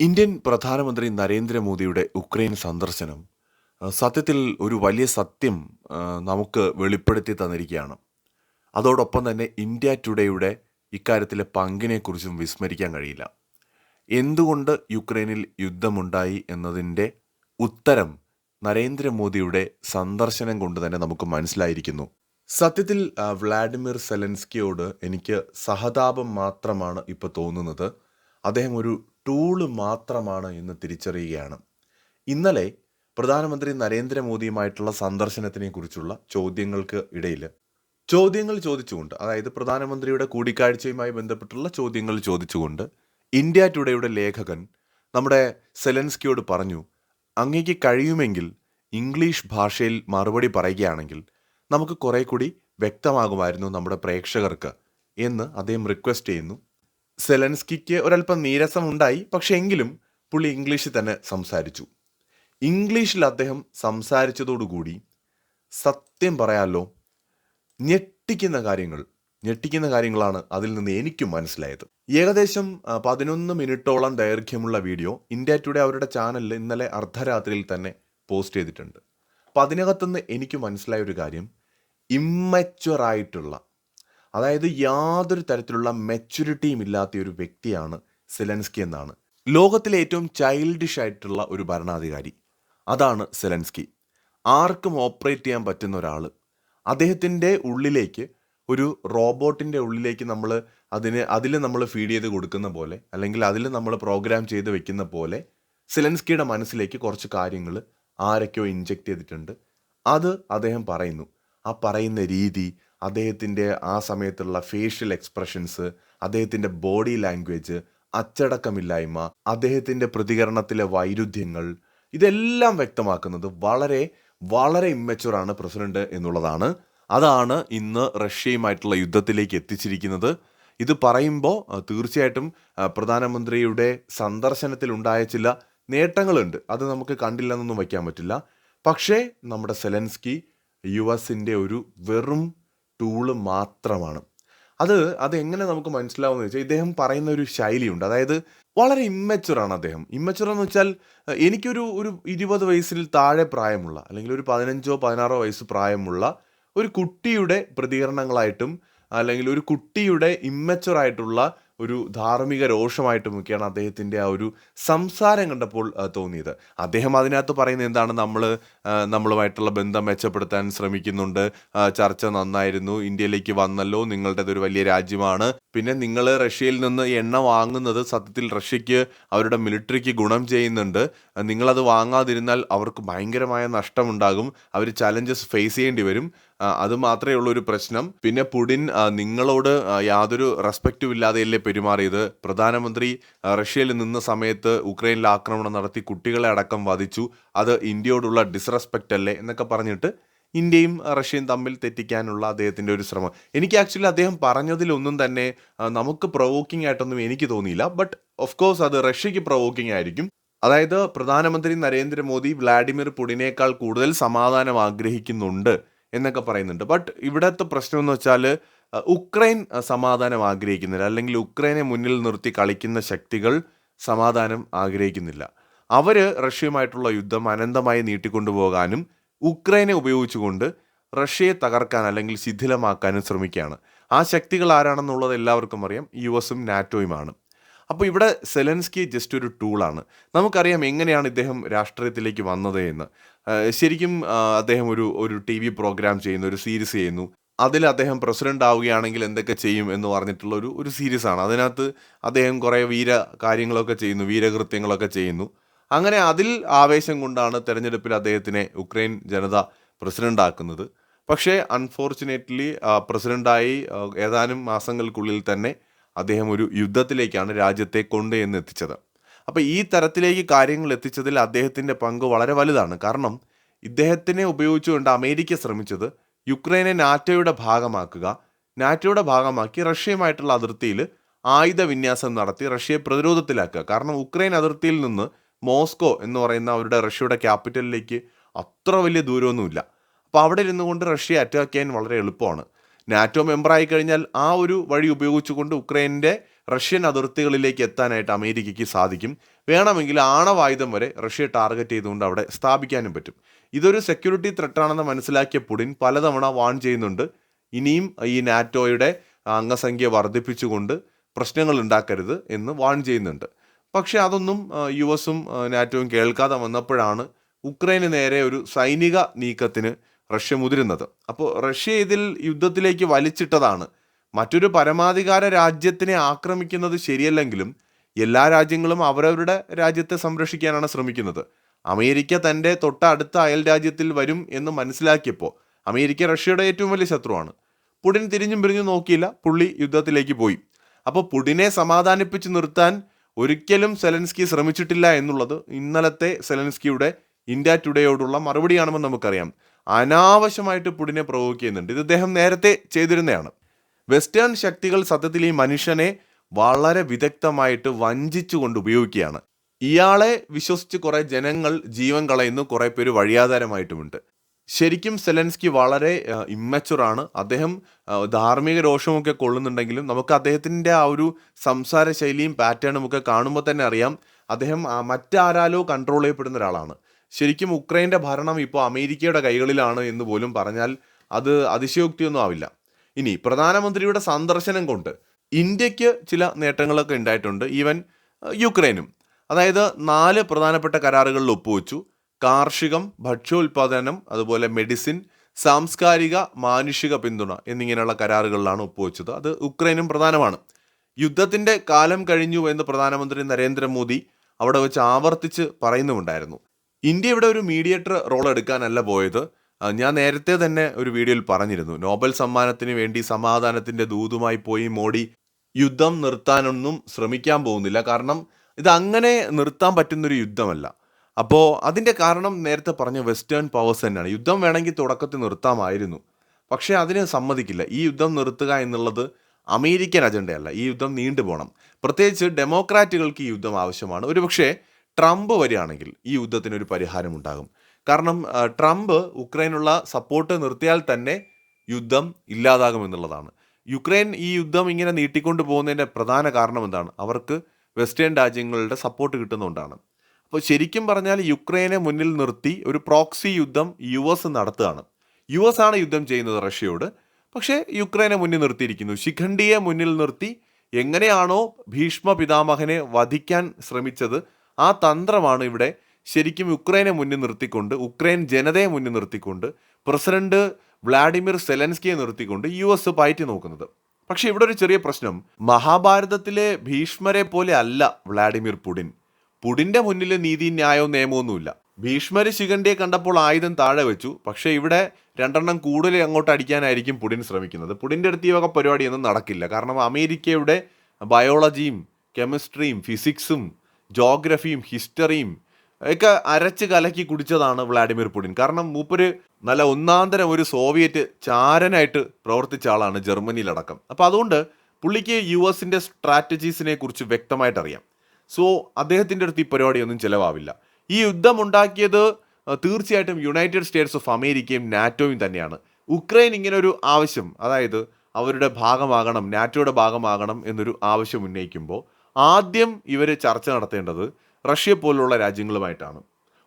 Indian പ്രധാനമന്ത്രി നരേന്ദ്രമോദിയുടെ Ukraine സന്ദർശനം സത്യത്തിൽ ഒരു വലിയ സത്യം നമുക്ക് വെളിപ്പെടുത്തി തന്നിരിക്കുകയാണ്. അതോടൊപ്പം തന്നെ ഇന്ത്യ ടുഡേയുടെ ഇക്കാര്യത്തിലെ പങ്കിനെക്കുറിച്ചും വിസ്മരിക്കാൻ കഴിയില്ല. എന്തുകൊണ്ട് യുക്രൈനിൽ യുദ്ധമുണ്ടായി എന്നതിന്റെ ഉത്തരം നരേന്ദ്രമോദിയുടെ സന്ദർശനം കൊണ്ട് തന്നെ നമുക്ക് മനസ്സിലായിരിക്കുന്നു. സത്യത്തിൽ വ്ളാഡിമിർ സെലൻസ്കിയോട് എനിക്ക് സഹതാപം മാത്രമാണ് ഇപ്പോൾ തോന്നുന്നത്. അദ്ദേഹം ഒരു ടൂൾ മാത്രമാണ് എന്ന് തിരിച്ചറിയുകയാണ്. ഇന്നലെ പ്രധാനമന്ത്രി നരേന്ദ്രമോദിയുമായിട്ടുള്ള സന്ദർശനത്തിനെ കുറിച്ചുള്ള ചോദ്യങ്ങൾക്ക് ഇടയിൽ ചോദ്യങ്ങൾ ചോദിച്ചുകൊണ്ട് അതായത് പ്രധാനമന്ത്രിയുടെ കൂടിക്കാഴ്ചയുമായി ബന്ധപ്പെട്ടുള്ള ചോദ്യങ്ങൾ ചോദിച്ചുകൊണ്ട് ഇന്ത്യ ടുഡേയുടെ ലേഖകൻ നമ്മുടെ സെലൻസ്കിയോട് പറഞ്ഞു അങ്ങേക്ക് കഴിയുമെങ്കിൽ ഇംഗ്ലീഷ് ഭാഷയിൽ മറുപടി പറയുകയാണെങ്കിൽ നമുക്ക് കുറെ കൂടി വ്യക്തമാകുമായിരുന്നു നമ്മുടെ പ്രേക്ഷകർക്ക് എന്ന് അദ്ദേഹം റിക്വസ്റ്റ് ചെയ്യുന്നു. സെലൻസ്കിക്ക് ഒരല്പം നീരസം ഉണ്ടായി പക്ഷെ എങ്കിലും പുള്ളി ഇംഗ്ലീഷിൽ തന്നെ സംസാരിച്ചു. ഇംഗ്ലീഷിൽ അദ്ദേഹം സംസാരിച്ചതോടുകൂടി സത്യം പറയാമല്ലോ ഞെട്ടിക്കുന്ന കാര്യങ്ങൾ ഞെട്ടിക്കുന്ന കാര്യങ്ങളാണ് അതിൽ നിന്ന് എനിക്കും മനസ്സിലായത്. ഏകദേശം പതിനൊന്ന് മിനിറ്റോളം ദൈർഘ്യമുള്ള വീഡിയോ ഇന്ത്യ ടുഡേ അവരുടെ ചാനലിൽ ഇന്നലെ അർദ്ധരാത്രിയിൽ തന്നെ പോസ്റ്റ് ചെയ്തിട്ടുണ്ട്. അപ്പം അതിനകത്തുനിന്ന് എനിക്ക് മനസ്സിലായ ഒരു കാര്യം ഇമ്മച്വർ ആയിട്ടുള്ള അതായത് യാതൊരു തരത്തിലുള്ള മെച്യൂരിറ്റിയും ഇല്ലാത്ത ഒരു വ്യക്തിയാണ് സെലൻസ്കി എന്നാണ്. ലോകത്തിലെ ഏറ്റവും ചൈൽഡിഷ് ആയിട്ടുള്ള ഒരു ഭരണാധികാരി. അതാണ് സെലൻസ്കി. ആർക്കും ഓപ്പറേറ്റ് ചെയ്യാൻ പറ്റുന്ന ഒരാൾ അദ്ദേഹത്തിന്റെ ഉള്ളിലേക്ക് ഒരു റോബോട്ടിന്റെ ഉള്ളിലേക്ക് നമ്മൾ അതിന് അതിൽ നമ്മൾ ഫീഡ് ചെയ്ത് കൊടുക്കുന്ന പോലെ അല്ലെങ്കിൽ അതിൽ നമ്മൾ പ്രോഗ്രാം ചെയ്ത് വെക്കുന്ന പോലെ സെലൻസ്കിയുടെ മനസ്സിലേക്ക് കുറച്ച് കാര്യങ്ങൾ ആരൊക്കെയോ ഇൻജെക്ട് ചെയ്തിട്ടുണ്ട്. അത് അദ്ദേഹം പറയുന്നു. ആ പറയുന്ന രീതി അദ്ദേഹത്തിന്റെ ആ സമയത്തുള്ള ഫേഷ്യൽ എക്സ്പ്രഷൻസ് അദ്ദേഹത്തിന്റെ ബോഡി ലാംഗ്വേജ് അച്ചടക്കമില്ലായ്മ അദ്ദേഹത്തിന്റെ പ്രതികരണത്തിലെ വൈരുദ്ധ്യങ്ങൾ ഇതെല്ലാം വ്യക്തമാക്കുന്നത് വളരെ വളരെ ഇമ്മച്ചുറാണ് പ്രസിഡന്റ് എന്നുള്ളതാണ്. അതാണ് ഇന്ന് റഷ്യയുമായിട്ടുള്ള യുദ്ധത്തിലേക്ക് എത്തിച്ചിരിക്കുന്നത്. ഇത് പറയുമ്പോൾ തീർച്ചയായിട്ടും പ്രധാനമന്ത്രിയുടെ സന്ദർശനത്തിൽ ഉണ്ടായ ചില നേട്ടങ്ങളുണ്ട്. അത് നമുക്ക് കണ്ടില്ലെന്നൊന്നും വയ്ക്കാൻ പറ്റില്ല. പക്ഷേ നമ്മുടെ സെലൻസ്കി യു എസിന്റെ ഒരു വെറും ടൂൾ മാത്രമാണ്. അത് അതെങ്ങനെ നമുക്ക് മനസ്സിലാവുമെന്ന് വെച്ചാൽ ഇദ്ദേഹം പറയുന്ന ഒരു ശൈലിയുണ്ട്. അതായത് വളരെ ഇമ്മച്ചുറാണ് അദ്ദേഹം. ഇമ്മച്ചുവർ എന്ന് വെച്ചാൽ എനിക്കൊരു ഒരു ഇരുപത് വയസ്സിൽ താഴെ പ്രായമുള്ള അല്ലെങ്കിൽ ഒരു പതിനഞ്ചോ പതിനാറോ വയസ്സ് പ്രായമുള്ള ഒരു കുട്ടിയുടെ പ്രതികരണങ്ങളായിട്ടും അല്ലെങ്കിൽ ഒരു കുട്ടിയുടെ ഇമ്മച്ചുവർ ആയിട്ടുള്ള ഒരു ധാർമ്മിക രോഷമായിട്ടുമൊക്കെയാണ് അദ്ദേഹത്തിന്റെ ആ ഒരു സംസാരം കണ്ടപ്പോൾ തോന്നിയത്. അദ്ദേഹം അതിനകത്ത് പറയുന്നത് എന്താണ്? നമ്മൾ നമ്മളുമായിട്ടുള്ള ബന്ധം മെച്ചപ്പെടുത്താൻ ശ്രമിക്കുന്നുണ്ട്. ചർച്ച നന്നായിരുന്നു. ഇന്ത്യയിലേക്ക് വന്നല്ലോ. നിങ്ങളുടേത് ഒരു വലിയ രാജ്യമാണ്. പിന്നെ നിങ്ങൾ റഷ്യയിൽ നിന്ന് എണ്ണ വാങ്ങുന്നത് സത്യത്തിൽ റഷ്യക്ക് അവരുടെ മിലിറ്ററിക്ക് ഗുണം ചെയ്യുന്നുണ്ട്. നിങ്ങളത് വാങ്ങാതിരുന്നാൽ അവർക്ക് ഭയങ്കരമായ നഷ്ടമുണ്ടാകും. അവർ ചലഞ്ചസ് ഫേസ് ചെയ്യേണ്ടി വരും. അത് മാത്രമേ ഉള്ളൂ ഒരു പ്രശ്നം. പിന്നെ പുടിൻ നിങ്ങളോട് യാതൊരു റെസ്പെക്റ്റും ഇല്ലാതെയല്ലേ പെരുമാറിയത്? പ്രധാനമന്ത്രി റഷ്യയിൽ നിന്ന സമയത്ത് ഉക്രൈനിൽ ആക്രമണം നടത്തി കുട്ടികളെ അടക്കം വധിച്ചു. അത് ഇന്ത്യയോടുള്ള ഡിസ്റെസ്പെക്റ്റ് അല്ലേ എന്നൊക്കെ പറഞ്ഞിട്ട് ഇന്ത്യയും റഷ്യയും തമ്മിൽ തെറ്റിക്കാനുള്ള അദ്ദേഹത്തിന്റെ ഒരു ശ്രമം. എനിക്ക് ആക്ച്വലി അദ്ദേഹം പറഞ്ഞതിലൊന്നും തന്നെ നമുക്ക് പ്രൊവോക്കിംഗ് ആയിട്ടൊന്നും എനിക്ക് തോന്നിയില്ല. ബട്ട് ഓഫ് കോഴ്സ് അത് റഷ്യക്ക് പ്രൊവോക്കിംഗ് ആയിരിക്കും. അതായത് പ്രധാനമന്ത്രി നരേന്ദ്രമോദി വ്ളാഡിമിർ പുടിനേക്കാൾ കൂടുതൽ സമാധാനം ആഗ്രഹിക്കുന്നുണ്ട്. എന്നൊക്കെ പറയുന്നുണ്ട്. ബട്ട് ഇവിടുത്തെ പ്രശ്നം എന്ന് വെച്ചാൽ ഉക്രൈൻ സമാധാനം ആഗ്രഹിക്കുന്നില്ല. അല്ലെങ്കിൽ ഉക്രൈനെ മുന്നിൽ നിർത്തി കളിക്കുന്ന ശക്തികൾ സമാധാനം ആഗ്രഹിക്കുന്നില്ല. അവർ റഷ്യയുമായിട്ടുള്ള യുദ്ധം അനന്തമായി നീട്ടിക്കൊണ്ടുപോകാനും ഉക്രൈനെ ഉപയോഗിച്ചുകൊണ്ട് റഷ്യയെ തകർക്കാൻ അല്ലെങ്കിൽ ശിഥിലമാക്കാനും ശ്രമിക്കുകയാണ്. ആ ശക്തികൾ ആരാണെന്നുള്ളത് എല്ലാവർക്കും അറിയാം. യു എസും നാറ്റോയുമാണ്. അപ്പോൾ ഇവിടെ സെലൻസ്കി ജസ്റ്റ് ഒരു ടൂളാണ് നമുക്കറിയാം എങ്ങനെയാണ് ഇദ്ദേഹം രാഷ്ട്രീയത്തിലേക്ക് വന്നത് എന്ന്. ശരിക്കും അദ്ദേഹം ഒരു ഒരു ടി വി പ്രോഗ്രാം ചെയ്യുന്നു ഒരു സീരീസ് ചെയ്യുന്നു. അതിൽ അദ്ദേഹം പ്രസിഡന്റ് ആവുകയാണെങ്കിൽ എന്തൊക്കെ ചെയ്യും എന്ന് പറഞ്ഞിട്ടുള്ള ഒരു ഒരു സീരീസ് ആണ്. അതിനകത്ത് അദ്ദേഹം കുറേ വീര കാര്യങ്ങളൊക്കെ ചെയ്യുന്നു വീരകൃത്യങ്ങളൊക്കെ ചെയ്യുന്നു. അങ്ങനെ അതിൽ ആവേശം കൊണ്ടാണ് തെരഞ്ഞെടുപ്പിൽ അദ്ദേഹത്തിനെ ഉക്രൈൻ ജനത പ്രസിഡന്റ് ആക്കുന്നത്. പക്ഷേ അൺഫോർച്ചുനേറ്റ്ലി പ്രസിഡന്റായി ഏതാനും മാസങ്ങൾക്കുള്ളിൽ തന്നെ അദ്ദേഹം ഒരു യുദ്ധത്തിലേക്കാണ് രാജ്യത്തെ കൊണ്ട് എന്ന് എത്തിച്ചത്. അപ്പോൾ ഈ തരത്തിലേക്ക് കാര്യങ്ങൾ എത്തിച്ചതിൽ അദ്ദേഹത്തിന്റെ പങ്ക് വളരെ വലുതാണ്. കാരണം ഇദ്ദേഹത്തിനെ ഉപയോഗിച്ചുകൊണ്ട് അമേരിക്ക ശ്രമിച്ചത് യുക്രൈനെ നാറ്റോയുടെ ഭാഗമാക്കുക നാറ്റോയുടെ ഭാഗമാക്കി റഷ്യയുമായിട്ടുള്ള അതിർത്തിയിൽ ആയുധ വിന്യാസം നടത്തി റഷ്യയെ പ്രതിരോധത്തിലാക്കുക. കാരണം ഉക്രൈൻ അതിർത്തിയിൽ നിന്ന് മോസ്കോ എന്ന് പറയുന്ന അവരുടെ റഷ്യയുടെ ക്യാപിറ്റലിലേക്ക് അത്ര വലിയ ദൂരമൊന്നുമില്ല. അപ്പോൾ അവിടെ ഇരുന്നുകൊണ്ട് റഷ്യയെ അറ്റാക്ക് ചെയ്യാൻ വളരെ എളുപ്പമാണ്. നാറ്റോ മെമ്പറായി കഴിഞ്ഞാൽ ആ ഒരു വഴി ഉപയോഗിച്ചുകൊണ്ട് ഉക്രൈന്റെ റഷ്യൻ അതിർത്തികളിലേക്ക് എത്താനായിട്ട് അമേരിക്കയ്ക്ക് സാധിക്കും. വേണമെങ്കിൽ ആണവായുധം വരെ റഷ്യ ടാർഗറ്റ് ചെയ്തുകൊണ്ട് അവിടെ സ്ഥാപിക്കാനും പറ്റും. ഇതൊരു സെക്യൂരിറ്റി ത്രെട്ടാണെന്ന് മനസ്സിലാക്കിയ പുടിൻ പലതവണ വാൺ ചെയ്യുന്നുണ്ട്. ഇനിയും ഈ നാറ്റോയുടെ അംഗസംഖ്യ വർദ്ധിപ്പിച്ചുകൊണ്ട് പ്രശ്നങ്ങൾ ഉണ്ടാക്കരുത് എന്ന് വാൺ ചെയ്യുന്നുണ്ട്. പക്ഷേ അതൊന്നും യു എസും നാറ്റോയും കേൾക്കാതെ വന്നപ്പോഴാണ് ഉക്രൈന് നേരെ ഒരു സൈനിക നീക്കത്തിന് റഷ്യ മുതിരുന്നത്. അപ്പോൾ റഷ്യ ഇതിൽ യുദ്ധത്തിലേക്ക് വലിച്ചിട്ടതാണ്. മറ്റൊരു പരമാധികാര രാജ്യത്തിനെ ആക്രമിക്കുന്നത് ശരിയല്ലെങ്കിലും എല്ലാ രാജ്യങ്ങളും അവരവരുടെ രാജ്യത്തെ സംരക്ഷിക്കാനാണ് ശ്രമിക്കുന്നത്. അമേരിക്ക തന്റെ തൊട്ടടുത്ത അയൽ രാജ്യത്തിൽ വരും എന്ന് മനസ്സിലാക്കിയപ്പോൾ അമേരിക്ക റഷ്യയുടെ ഏറ്റവും വലിയ ശത്രുവാണ്. പുടിൻ തിരിഞ്ഞും പിരിഞ്ഞും നോക്കിയില്ല പുള്ളി യുദ്ധത്തിലേക്ക് പോയി. അപ്പോൾ പുടിനെ സമാധാനിപ്പിച്ച് നിർത്താൻ ഒരിക്കലും സെലൻസ്കി ശ്രമിച്ചിട്ടില്ല എന്നുള്ളത് ഇന്നലത്തെ സെലൻസ്കിയുടെ ഇന്ത്യ ടുഡേയോടുള്ള മറുപടിയാണെന്ന് നമുക്കറിയാം. അനാവശ്യമായിട്ട് പുടിനെ പ്രൊവോക്ക് ചെയ്യുന്നുണ്ട്. ഇത് അദ്ദേഹം നേരത്തെ ചെയ്തിരുന്നതാണ്. വെസ്റ്റേൺ ശക്തികൾ സത്യത്തിൽ ഈ മനുഷ്യനെ വളരെ വിദഗ്ധമായിട്ട് വഞ്ചിച്ചുകൊണ്ട് ഉപയോഗിക്കുകയാണ്. ഇയാളെ വിശ്വസിച്ച് കുറെ ജനങ്ങൾ ജീവൻ കളയുന്നു കുറെ പേര് വഴിയാധാരമായിട്ടുമുണ്ട്. ശരിക്കും സെലൻസ്കി വളരെ ഇമ്മച്ചുറാണ് അദ്ദേഹം ധാർമ്മിക രോഷമൊക്കെ കൊള്ളുന്നുണ്ടെങ്കിലും നമുക്ക് അദ്ദേഹത്തിന്റെ ആ ഒരു സംസാര ശൈലിയും പാറ്റേണും ഒക്കെ കാണുമ്പോൾ തന്നെ അറിയാം. അദ്ദേഹം മറ്റാരാലോ കൺട്രോൾ ചെയ്യപ്പെടുന്ന ഒരാളാണ്. ശരിക്കും ഉക്രൈന്റെ ഭരണം ഇപ്പോൾ അമേരിക്കയുടെ കൈകളിലാണ് എന്ന് പോലും പറഞ്ഞാൽ അത് അതിശയോക്തിയൊന്നും ആവില്ല. ഇനി പ്രധാനമന്ത്രിയുടെ സന്ദർശനം കൊണ്ട് ഇന്ത്യയ്ക്ക് ചില നേട്ടങ്ങളൊക്കെ ഉണ്ടായിട്ടുണ്ട് ഈവൻ യുക്രൈനും. അതായത് നാല് പ്രധാനപ്പെട്ട കരാറുകളിൽ ഒപ്പുവെച്ചു. കാർഷികം ഭക്ഷ്യോൽപാദനം അതുപോലെ മെഡിസിൻ സാംസ്കാരിക മാനുഷിക പിന്തുണ എന്നിങ്ങനെയുള്ള കരാറുകളിലാണ് ഒപ്പുവെച്ചത്. അത് ഉക്രൈനും പ്രധാനമാണ്. യുദ്ധത്തിന്റെ കാലം കഴിഞ്ഞു എന്ന് പ്രധാനമന്ത്രി നരേന്ദ്രമോദി അവിടെ വെച്ച് ആവർത്തിച്ച് പറയുന്നുമുണ്ടായിരുന്നു. ഇന്ത്യ ഇവിടെ ഒരു മീഡിയേറ്റർ റോൾ എടുക്കാനല്ല പോയത്. ഞാൻ നേരത്തെ തന്നെ ഒരു വീഡിയോയിൽ പറഞ്ഞിരുന്നു. നോബൽ സമ്മാനത്തിന് വേണ്ടി സമാധാനത്തിന്റെ ദൂതുമായി പോയി മോഡി യുദ്ധം നിർത്താനൊന്നും ശ്രമിക്കാൻ പോകുന്നില്ല. കാരണം ഇത് അങ്ങനെ നിർത്താൻ പറ്റുന്നൊരു യുദ്ധമല്ല. അപ്പോൾ അതിന്റെ കാരണം നേരത്തെ പറഞ്ഞ വെസ്റ്റേൺ പവേഴ്സ് തന്നെയാണ്. യുദ്ധം വേണമെങ്കിൽ തുടക്കത്തിൽ നിർത്താമായിരുന്നു. പക്ഷേ അതിന് സമ്മതിക്കില്ല. ഈ യുദ്ധം നിർത്തുക എന്നുള്ളത് അമേരിക്കൻ അജണ്ടയല്ല ഈ യുദ്ധം നീണ്ടുപോകണം. പ്രത്യേകിച്ച് ഡെമോക്രാറ്റുകൾക്ക് ഈ യുദ്ധം ആവശ്യമാണ്. ഒരുപക്ഷെ ട്രംപ് വരികയാണെങ്കിൽ ഈ യുദ്ധത്തിന് ഒരു പരിഹാരമുണ്ടാകും. കാരണം ട്രംപ് ഉക്രൈനുള്ള സപ്പോർട്ട് നിർത്തിയാൽ തന്നെ യുദ്ധം ഇല്ലാതാകുമെന്നുള്ളതാണ് യുക്രൈൻ ഈ യുദ്ധം ഇങ്ങനെ നീട്ടിക്കൊണ്ട് പോകുന്നതിന്റെ പ്രധാന കാരണം എന്താണ്? അവർക്ക് വെസ്റ്റേൺ രാജ്യങ്ങളുടെ സപ്പോർട്ട് കിട്ടുന്നതുകൊണ്ടാണ്. അപ്പോൾ ശരിക്കും പറഞ്ഞാൽ യുക്രൈനെ മുന്നിൽ നിർത്തി ഒരു പ്രോക്സി യുദ്ധം യു എസ് നടത്തുകയാണ്. യു എസ് ആണ് യുദ്ധം ചെയ്യുന്നത് റഷ്യയോട്. പക്ഷേ യുക്രൈനെ മുന്നിൽ നിർത്തിയിരിക്കുന്നു. ശിഖണ്ഡിയെ മുന്നിൽ നിർത്തി എങ്ങനെയാണോ ഭീഷ്മ പിതാമഹനെ വധിക്കാൻ ശ്രമിച്ചത് ആ തന്ത്രമാണ് ഇവിടെ ശരിക്കും യുക്രൈനെ മുന്നിൽ നിർത്തിക്കൊണ്ട് ഉക്രൈൻ ജനതയെ മുന്നിൽ നിർത്തിക്കൊണ്ട് പ്രസിഡന്റ് വ്ളാഡിമിർ സെലൻസ്കിയെ നിർത്തിക്കൊണ്ട് യു എസ് പയറ്റി നോക്കുന്നത്. പക്ഷേ ഇവിടെ ഒരു ചെറിയ പ്രശ്നം. മഹാഭാരതത്തിലെ ഭീഷ്മരെ പോലെ അല്ല വ്ളാഡിമിർ പുടിൻ. പുടിന്റെ മുന്നിൽ നീതി ന്യായവും നിയമമൊന്നുമില്ല ഭീഷ്മര് ശിഖണ്ഡിയെ കണ്ടപ്പോൾ ആയുധം താഴെ വെച്ചു. പക്ഷേ ഇവിടെ രണ്ടെണ്ണം കൂടുതൽ അങ്ങോട്ട് അടിക്കാനായിരിക്കും പുടിൻ ശ്രമിക്കുന്നത്. പുടിന്റെ അടുത്ത് ഈ വക പരിപാടിയൊന്നും നടക്കില്ല. കാരണം അമേരിക്കയുടെ ബയോളജിയും കെമിസ്ട്രിയും ഫിസിക്സും ജോഗ്രഫിയും ഹിസ്റ്ററിയും ഒക്കെ അരച്ച് കലക്കി കുടിച്ചതാണ് വ്ളാഡിമിർ പുടിൻ. കാരണം മൂപ്പര് നല്ല ഒന്നാന്തരം ഒരു സോവിയറ്റ് ചാരനായിട്ട് പ്രവർത്തിച്ച ആളാണ് ജർമ്മനിയിലടക്കം. അപ്പോൾ അതുകൊണ്ട് പുള്ളിക്ക് യു എസിന്റെ സ്ട്രാറ്റജീസിനെ കുറിച്ച് വ്യക്തമായിട്ട് അറിയാം സോ അദ്ദേഹത്തിന്റെ അടുത്ത് ഈ പരിപാടിയൊന്നും ചിലവാവില്ല. ഈ യുദ്ധം ഉണ്ടാക്കിയത് തീർച്ചയായിട്ടും യുണൈറ്റഡ് സ്റ്റേറ്റ്സ് ഓഫ് അമേരിക്കയും നാറ്റോയും തന്നെയാണ്. ഉക്രൈൻ ഇങ്ങനെ ഒരു ആവശ്യം അതായത് അവരുടെ ഭാഗമാകണം നാറ്റോയുടെ ഭാഗമാകണം എന്നൊരു ആവശ്യം ഉന്നയിക്കുമ്പോൾ ആദ്യം ഇവർ ചർച്ച നടത്തേണ്ടത് റഷ്യ പോലുള്ള രാജ്യങ്ങളുമായിട്ടാണ്.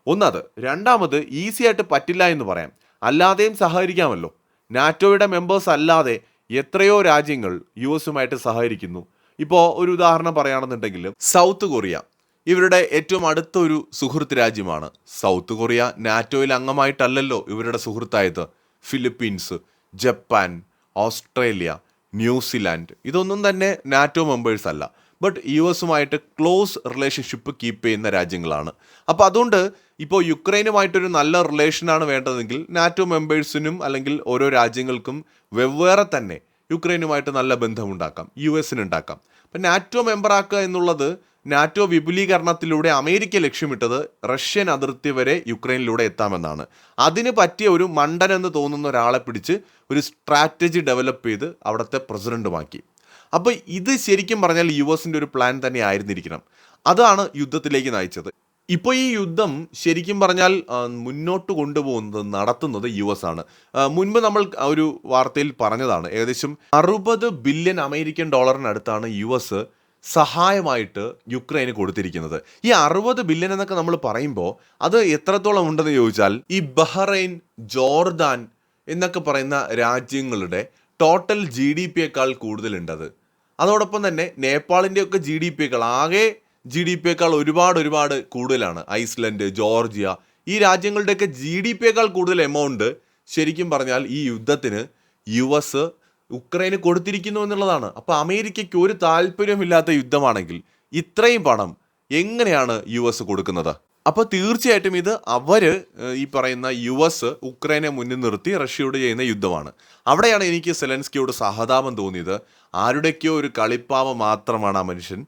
ഒന്നത് രണ്ടാമത് ഈസി ആയിട്ട് പറ്റില്ല എന്ന് പറയാം. അല്ലാതെയും സഹകരിക്കാമല്ലോ. നാറ്റോയുടെ മെമ്പേഴ്സ് അല്ലാതെ എത്രയോ രാജ്യങ്ങൾ യു എസുമായിട്ട് സഹകരിക്കുന്നു. ഇപ്പോൾ ഒരു ഉദാഹരണം പറയുകയാണെന്നുണ്ടെങ്കിൽ സൗത്ത് കൊറിയ. ഇവരുടെ ഏറ്റവും അടുത്തൊരു സുഹൃത്ത് രാജ്യമാണ് സൗത്ത് കൊറിയ. നാറ്റോയിൽ അംഗമായിട്ടല്ലല്ലോ ഇവരുടെ സുഹൃത്തായത്. Philippines Japan Australia New Zealand. ഇതൊന്നും തന്നെ നാറ്റോ മെമ്പേഴ്സ് അല്ല. ബട്ട് യു എസുമായിട്ട് ക്ലോസ് റിലേഷൻഷിപ്പ് കീപ്പ് ചെയ്യുന്ന രാജ്യങ്ങളാണ്. അപ്പോൾ അതുകൊണ്ട് ഇപ്പോൾ യുക്രൈനുമായിട്ടൊരു നല്ല റിലേഷനാണ് വേണ്ടതെങ്കിൽ നാറ്റോ മെമ്പേഴ്സിനും അല്ലെങ്കിൽ ഓരോ രാജ്യങ്ങൾക്കും വെവ്വേറെ തന്നെ യുക്രൈനുമായിട്ട് നല്ല ബന്ധമുണ്ടാക്കാം യു എസിന് ഉണ്ടാക്കാം അപ്പം നാറ്റോ മെമ്പറാക്കുക എന്നുള്ളത് നാറ്റോ വിപുലീകരണത്തിലൂടെ അമേരിക്ക ലക്ഷ്യമിട്ടത് റഷ്യൻ അതിർത്തി വരെ യുക്രൈനിലൂടെ എത്താമെന്നാണ്. അതിന് പറ്റിയ ഒരു മണ്ടനെന്ന് തോന്നുന്ന ഒരാളെ പിടിച്ച് ഒരു സ്ട്രാറ്റജി ഡെവലപ്പ് ചെയ്ത് അവിടുത്തെ പ്രസിഡന്റുമാക്കി അപ്പോൾ ഇത് ശരിക്കും പറഞ്ഞാൽ യു എസിന്റെ ഒരു പ്ലാൻ തന്നെ ആയിരുന്നിരിക്കണം. അതാണ് യുദ്ധത്തിലേക്ക് നയിച്ചത്. ഇപ്പോൾ ഈ യുദ്ധം ശരിക്കും പറഞ്ഞാൽ മുന്നോട്ട് കൊണ്ടുപോകുന്നത് നടത്തുന്നത് യു എസ് ആണ് മുൻപ് നമ്മൾ ഒരു വാർത്തയിൽ പറഞ്ഞതാണ് ഏകദേശം അറുപത് ബില്യൺ അമേരിക്കൻ ഡോളറിനടുത്താണ് യു എസ് സഹായമായിട്ട് യുക്രൈന് കൊടുത്തിരിക്കുന്നത്. ഈ അറുപത് ബില്യൺ എന്നൊക്കെ നമ്മൾ പറയുമ്പോൾ അത് എത്രത്തോളം ഉണ്ടെന്ന് ചോദിച്ചാൽ ഈ ബഹ്റൈൻ ജോർദാൻ എന്നൊക്കെ പറയുന്ന രാജ്യങ്ങളുടെ ടോട്ടൽ ജി ഡി പിയേക്കാൾ കൂടുതലുണ്ടത്. അതോടൊപ്പം തന്നെ നേപ്പാളിന്റെ ഒക്കെ ജി ഡി പിയേക്കാൾ ആകെ ജി ഡി പിയേക്കാൾ ഒരുപാട് ഒരുപാട് കൂടുതലാണ്. ഐസ്ലൻഡ് ജോർജിയ ഈ രാജ്യങ്ങളുടെയൊക്കെ ജി ഡി പിയേക്കാൾ കൂടുതൽ എമൗണ്ട് ശരിക്കും പറഞ്ഞാൽ ഈ യുദ്ധത്തിന് യു എസ് ഉക്രൈന് കൊടുത്തിരിക്കുന്നു എന്നുള്ളതാണ്. അപ്പോൾ അമേരിക്കയ്ക്ക് ഒരു താല്പര്യമില്ലാത്ത യുദ്ധമാണെങ്കിൽ ഇത്രയും പണം എങ്ങനെയാണ് യു എസ് കൊടുക്കുന്നത്? അപ്പോൾ തീർച്ചയായിട്ടും ഇത് അവർ ഈ പറയുന്ന യു എസ് ഉക്രൈനെ മുന്നിൽ നിർത്തി റഷ്യയോട് ചെയ്യുന്ന യുദ്ധമാണ്. അവിടെയാണ് എനിക്ക് സെലൻസ്കിയോട് സഹതാപം തോന്നിയത്. ആരുടെയൊക്കെയോ ഒരു കളിപ്പാവ മാത്രമാണ് ആ മനുഷ്യൻ.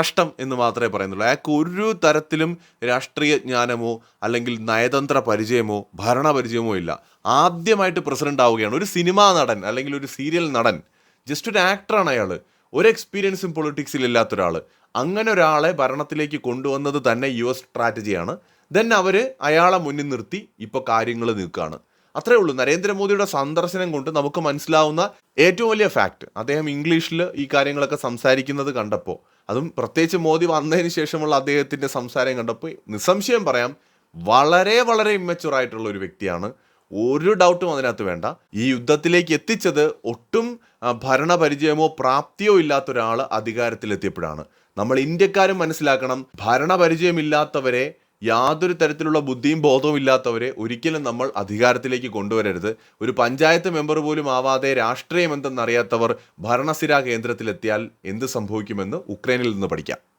കഷ്ടം എന്ന് മാത്രമേ പറയുന്നുള്ളൂ. അയാൾക്ക് ഒരു തരത്തിലും രാഷ്ട്രീയ ജ്ഞാനമോ അല്ലെങ്കിൽ നയതന്ത്ര പരിചയമോ ഭരണപരിചയമോ ഇല്ല. ആദ്യമായിട്ട് പ്രസിഡന്റ് ആവുകയാണ്. ഒരു സിനിമാ നടൻ അല്ലെങ്കിൽ ഒരു സീരിയൽ നടൻ. ജസ്റ്റ് ഒരു ആക്ടറാണ് അയാൾ ഒരു എക്സ്പീരിയൻസും പൊളിറ്റിക്സിൽ ഇല്ലാത്ത ഒരാൾ അങ്ങനെ ഒരാളെ ഭരണത്തിലേക്ക് കൊണ്ടുവന്നത് തന്നെ യു എസ് സ്ട്രാറ്റജിയാണ് ദെൻ അവർ അയാളെ മുന്നിൽ നിർത്തി ഇപ്പോൾ കാര്യങ്ങൾ നിൽക്കുകയാണ്. അത്രേ ഉള്ളൂ. നരേന്ദ്രമോദിയുടെ സന്ദർശനം കൊണ്ട് നമുക്ക് മനസ്സിലാവുന്ന ഏറ്റവും വലിയ ഫാക്ട് അദ്ദേഹം ഇംഗ്ലീഷിൽ ഈ കാര്യങ്ങളൊക്കെ സംസാരിക്കുന്നത് കണ്ടപ്പോൾ അതും പ്രത്യേകിച്ച് മോദി വന്നതിന് ശേഷമുള്ള അദ്ദേഹത്തിന്റെ സംസാരം കണ്ടപ്പോൾ നിസ്സംശയം പറയാം വളരെ വളരെ ഇമ്മച്ചുറായിട്ടുള്ള ഒരു വ്യക്തിയാണ്. ഒരു ഡൗട്ടും അതിനകത്ത് വേണ്ട. ഈ യുദ്ധത്തിലേക്ക് എത്തിച്ചത് ഒട്ടും ഭരണപരിചയമോ പ്രാപ്തിയോ ഇല്ലാത്ത ഒരാൾ അധികാരത്തിലെത്തിയപ്പോഴാണ്. നമ്മൾ ഇന്ത്യക്കാരും മനസ്സിലാക്കണം ഭരണപരിചയമില്ലാത്തവരെ യാതൊരു തരത്തിലുള്ള ബുദ്ധിയും ബോധവും ഇല്ലാത്തവരെ ഒരിക്കലും നമ്മൾ അധികാരത്തിലേക്ക് കൊണ്ടുവരരുത്. ഒരു പഞ്ചായത്ത് മെമ്പർ പോലും ആവാതെ രാഷ്ട്രീയം എന്തെന്നറിയാത്തവർ ഭരണസിരാ കേന്ദ്രത്തിലെത്തിയാൽ എന്ത് സംഭവിക്കുമെന്ന് ഉക്രൈനിൽ നിന്ന് പഠിക്കാം.